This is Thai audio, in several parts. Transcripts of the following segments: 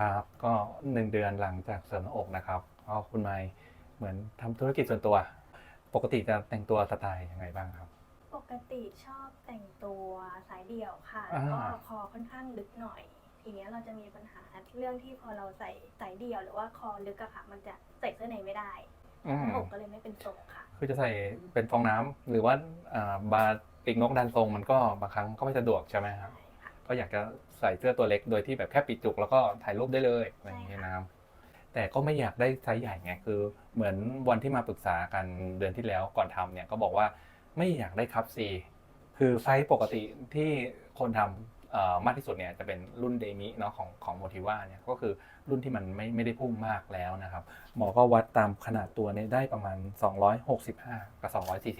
ครับก็หนึ่งเดือนหลังจากเสริมหน้าอกนะครับก็คุณไมค์เหมือนทำธุรกิจส่วนตัว ปกติจะแต่งตัวสไตล์ยังไงบ้างครับ ปกติชอบแต่งตัวสายเดี่ยวค่ะอ่าแล้วก็คอค่อนข้างลึกหน่อย ทีเนี้ยเราจะมีปัญหาเรื่องที่พอเราใส่สายเดี่ยวหรือว่าคอลึกอะค่ะ มันจะใส่เสื้อในไม่ได้อืมหน้าอกก็เลยไม่เป็นทรงค่ะ คือจะใส่เป็นฟองน้ำหรือว่าอ่าบาร์ปีกนกดันทรงมันก็บางครั้งก็ไม่สะดวกใช่ไหมครับ ใช่ค่ะ ก็อยากจะ ใส่เสื้อตัวเล็กโดยที่แบบแค่ปิดจุกแล้วก็ถ่ายรูปได้เลยอะไรอย่างเงี้ยนะครับแต่ก็ไม่อยากได้ไซส์ใหญ่ไงคือ เหมือนวันที่มาปรึกษากันเดือนที่แล้วก่อนทำเนี่ยก็บอกว่าไม่อยากได้คัพซีคือไซส์ปกติที่คนทำเอ่อมากที่สุดเนี่ยจะเป็นรุ่นเดมิเนาะของของโมทิว่าเนี่ยก็คือรุ่นที่มันไม่ไม่ได้พุ่งมากแล้วนะครับ หมอก็วัดตามขนาดตัวเนี่ยได้ประมาณ 265 กับ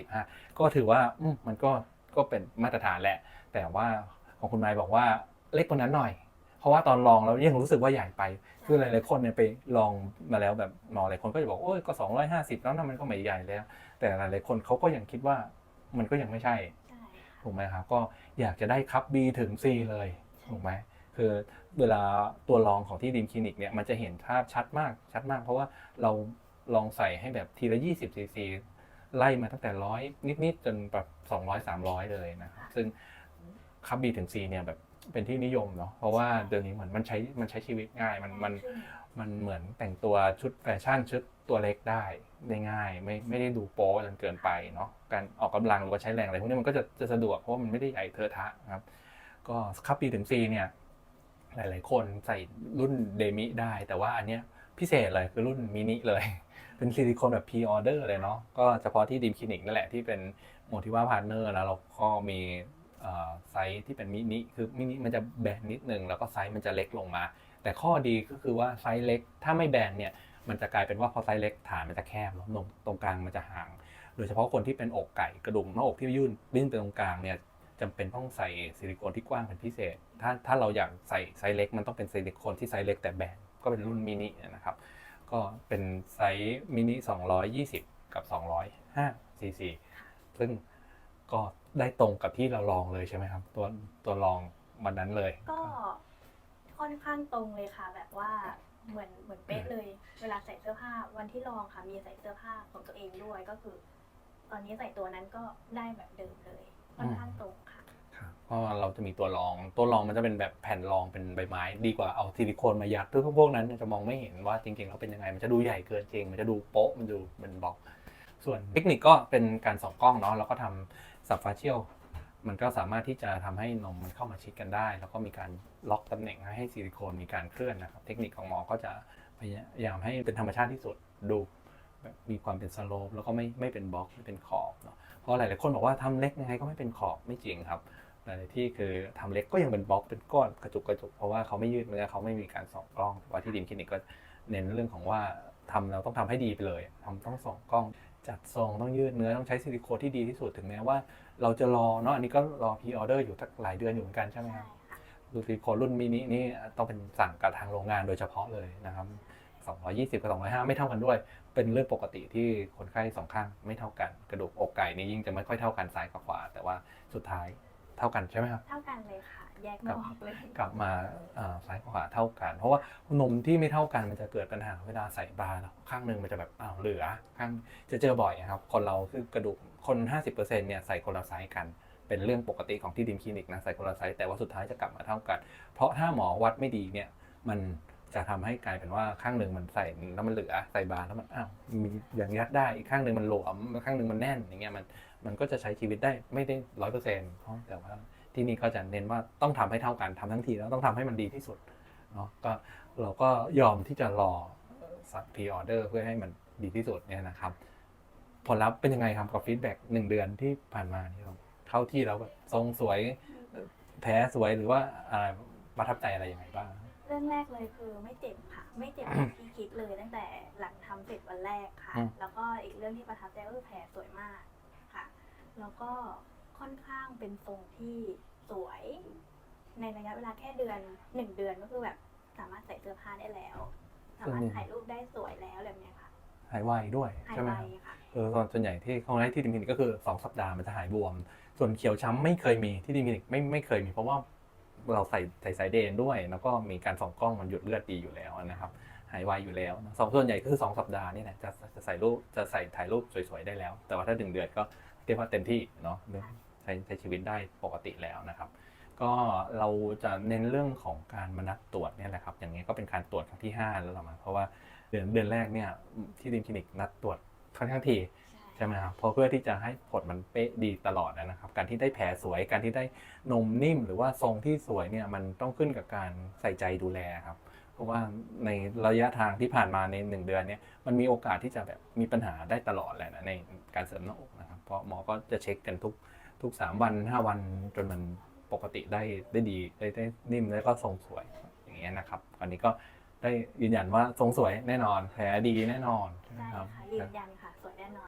245 ก็ถือว่าอืมมันก็ก็เป็นมาตรฐานแหละ แต่ว่าของคุณไมค์บอกว่า เล็กกว่านั้นหน่อย เพราะว่าตอนลองแล้วยังรู้สึกว่าใหญ่ไป คือหลายๆคนเนี่ยไปลองมาแล้วแบบหมอหลายคนก็จะบอกโอ้ยก็ 250 แล้วนะมันก็ไม่ใหญ่แล้ว แต่หลายๆคนเขาก็ยังคิดว่ามันก็ยังไม่ใช่ใช่ค่ะถูกไหมครับก็อยากจะได้คัพ B ถึง C เลยถูกไหมคือเวลาตัวรองของที่ดีมคลินิกเนี่ยมันจะเห็นภาพชัดมากชัดมาก เพราะว่าเราลองใส่ให้แบบทีละ 20 ซีซี ไล่มาตั้งแต่ร้อยนิด ๆ จนแบบ200 300 เลยนะครับซึ่งคัพ B ถึง C เนี่ยแบบ เป็นที่นิยมเนาะเพราะว่าเดี๋ยวนี้เหมือนมันใช้มันใช้ชีวิตง่ายมันมันมันเหมือนแต่งตัวชุดแฟชั่นชุดตัวเล็กได้ได้ง่าย ไม่ไม่ได้ดูโป๊จนเกินไปเนาะการออกกำลังหรือว่าใช้แรงอะไรพวกนี้มันก็จะจะสะดวกเพราะว่ามันไม่ได้ใหญ่เทอะทะครับ ก็คัพปีถึงซีเนี่ยหลาย ๆ คนใส่รุ่นเดมิได้ แต่ว่าอันเนี้ยพิเศษเลยคือรุ่นมินิเลย เป็นซิลิโคนแบบพ r ออเดอร์เลยเนาะก็เฉพาะที่ดีมคลินิกนั่นแหละที่เป็นโมทิว่าพาร์เนอร์แล้วเราก็มี ไซส์ที่เป็นมินิคือมินิมันจะแบนนิดนึงแล้วก็ไซส์มันจะเล็กลงมา แต่ข้อดีก็คือว่าไซส์เล็ก ถ้าไม่แบนเนี่ยมันจะกลายเป็นว่าพอไซส์เล็กฐานมันจะแคบแล้วตรงตรงกลางมันจะห่าง โดยเฉพาะคนที่เป็นอกไก่กระดุมหน้าอกที่ยื่นยื่นไปตรงกลางเนี่ยจำเป็นต้องใส่ซิลิโคนที่กว้างเป็นพิเศษ ถ้าถ้าเราอยากใส่ไซส์เล็ก มันต้องเป็นซิลิโคนที่ไซส์เล็กแต่แบนก็เป็นรุ่นมินินะครับ ก็เป็นไซส์มินิ220 กับ205ซีซีซึ่ง ก็ได้ตรงกับที่เราลองเลยใช่ไหมครับ ตัวตัวลองวันนั้นเลย ก็ค่อนข้างตรงเลยค่ะ แบบว่าเหมือนเหมือนเป๊ะเลย เวลาใส่เสื้อผ้าวันที่ลองค่ะ มีใส่เสื้อผ้าของตัวเองด้วยก็คือ ตอนนี้ใส่ตัวนั้นก็ได้แบบเดิมเลยค่อนข้างตรงค่ะครับเพราะว่าเราจะมีตัวรอง ตัวรองมันจะเป็นแบบแผ่นรองเป็นใบไม้ ดีกว่าเอาซิลิโคนมายัดซึ่งพวกนั้นจะมองไม่เห็นว่าจริงๆแล้วเป็นยังไง มันจะดูใหญ่เกินจริง มันจะดูโป๊ะ มันดูเป็นบล็อก ส่วนเทคนิคก็เป็นการส่องกล้องเนาะแล้วก็ทำ สับฟาเชียลมันก็สามารถที่จะทำให้นมมันเข้ามาชิดกันได้ แล้วก็มีการล็อกตำแหน่งให้ซิลิโคนมีการเคลื่อนนะครับ เทคนิคของหมอก็จะพยายามให้เป็นธรรมชาติที่สุดดูมีความเป็นสโลปแล้วก็ไม่ไม่เป็นบล็อกไม่เป็นขอบเนาะเพราะหลายๆคนบอกว่าทำเล็กยังไงก็ไม่เป็นขอบไม่จริงครับหลายที่คือทำเล็กก็ยังเป็นบล็อกเป็นก้อนกระจุกกระจุกเพราะว่าเขาไม่ยืดเนื้อเขาไม่มีการส่องกล้องแต่ว่าที่ดิมคลินิกก็เน้นเรื่องของว่าทำเราต้องทำให้ดีไปเลยทำต้องส่องกล้อง จัดทรงต้องยืดเนื้อต้องใช้ซิลิโคนที่ดีที่สุดถึงแม้ว่า เราจะรอเนาะอันนี้ก็รอพ r ออเดอร์อยู่สักหลายเดือนอยู่เหมือนกันใช่ไหมใช่ครับค่ะดูซิลิโคนรุ่นมินินี่ต้องเป็นสั่งกับทางโรงงานโดยเฉพาะเลยนะครับ220กับ205 ไม่เท่ากันด้วย เป็นเรื่องปกติที่คนไข้สองข้างไม่เท่ากัน กระดูกอกไก่นี่ยิ่งจะไม่ค่อยเท่ากันซ้ายกับขวา แต่ว่าสุดท้าย เท่ากันใช่ไหมครับ เท่ากันเลยค่ะ แยกไม่ออกเลยกลับมาอ่าซ้ายกับขวาเท่ากัน เพราะว่านมที่ไม่เท่ากันมันจะเกิดปัญหาเวลาใส่บาร์เนอะข้างหนึ่งมันจะแบบอ้าวเหลือข้างจะเจอบ่อยนะครับคนเราคือกระดูกคน 50%เนี่ยใส่คนละไซส์กันเป็นเรื่องปกติของที่ดิมคลินิกนะใส่คนละไซส์แต่ว่าสุดท้ายจะกลับมาเท่ากัน เพราะถ้าหมอวัดไม่ดีเนี่ยมันจะทำให้กลายเป็นว่าข้างหนึ่งมันใส่แล้วมันเหลือใส่บาร์แล้วมันอ้าวมีอย่างยัดได้อีกข้างหนึ่งมันหลวมข้างหนึ่งมันแน่นอย่างเงี้ยมัน มันก็จะใช้ชีวิตได้ไม่ได้ร้อยเปอร์เซ็นต์แต่ว่าที่นี่ก็จะเน้นว่าต้องทำให้เท่ากันทำทั้งทีแล้วต้องทำให้มันดีที่สุดเนาะก็เราก็ยอมที่จะรอสั่งพรีออเดอร์เพื่อให้มันดีที่สุดเนี่ยนะครับ ผลลัพธ์เป็นยังไงครับกับฟีดแบ็กหนึ่งเดือนที่ผ่านมานี่ครับเข้าที่แล้วแบบทรงสวยแพ้สวยหรือว่าอะไรประทับใจอะไรยังไงบ้างเรื่องแรกเลยคือไม่เจ็บค่ะ ไม่เจ็บอย่างที่คิดเลยตั้งแต่หลังทำเสร็จวันแรกค่ะอืมแล้วก็อีกเรื่องที่ประทับใจก็คือแผลสวยมากค่ะ แล้วก็ค่อนข้างเป็นทรงที่สวย ในระยะเวลาแค่เดือนหนึ่งเดือนก็คือแบบสามารถใส่เสื้อผ้าได้แล้ว สามารถถ่ายรูปได้สวยแล้วแบบเนี้ยค่ะ หายไวด้วยหายใช่ไหมไวครับค่ะเออตอนส่วนใหญ่ที่เขาให้ที่ดิมคลินิกก็คือ2สัปดาห์มันจะหายบวม ส่วนเขียวช้ำไม่เคยมีที่ดิมคลินิกไม่ไม่เคยมีเพราะว่าเราใส่ใส่สายเดนด้วย แล้วก็มีการส่องกล้องมันหยุดเลือดดีอยู่แล้วนะครับหายไวอยู่แล้วนะสองส่วนใหญ่ก็คือสองสัปดาห์นี่แหละจะจะใส่รูปจะใส่ถ่ายรูปสวยๆได้แล้ว แต่ว่าถ้าหนึ่งเดือนก็เรียกว่าเต็มที่เนาะเรื่องใช้ใช้ชีวิตได้ปกติแล้วนะครับ ก็เราจะเน้นเรื่องของการมานัดตรวจเนี่ยแหละครับ อย่างนี้ยก็เป็นการตรวจครั้งที่ 5 แล้วละมั้งเพราะว่าเดือนเดือนแรกเนี่ยที่ดิมคลินิกนัดตรวจค่อนข้างทีใช่ไหมครับเพราะเพื่อที่จะให้ผลมันเป๊ะดีตลอดนะครับ การที่ได้แผลสวยการที่ได้นมนิ่ม หรือว่าทรงที่สวยเนี่ยมันต้องขึ้นกับการใส่ใจดูแลครับเพ ราะว่าในระยะทางที่ผ่านมาในหนึ่งเดือนเนี่ยมันมีโอกาสที่จะแบบมีปัญหาได้ตลอดแหละนะในการเสริมหน้าอกนะครับ เพราะหมอก็จะเช็คกันทุกทุกสามวันห้าวันจนมันปกติได้ได้ดีได้ได้นิ่มแล้วก็ทรงสวยอย่างเงี้ยนะครับอันนี้ก็ได้ยืนยันว่าทรงสวยแน่นอนแผลดีแน่นอนใช่ไหมใช่ครับ ค่ะยืนยันค่ะ สวยแน่นอน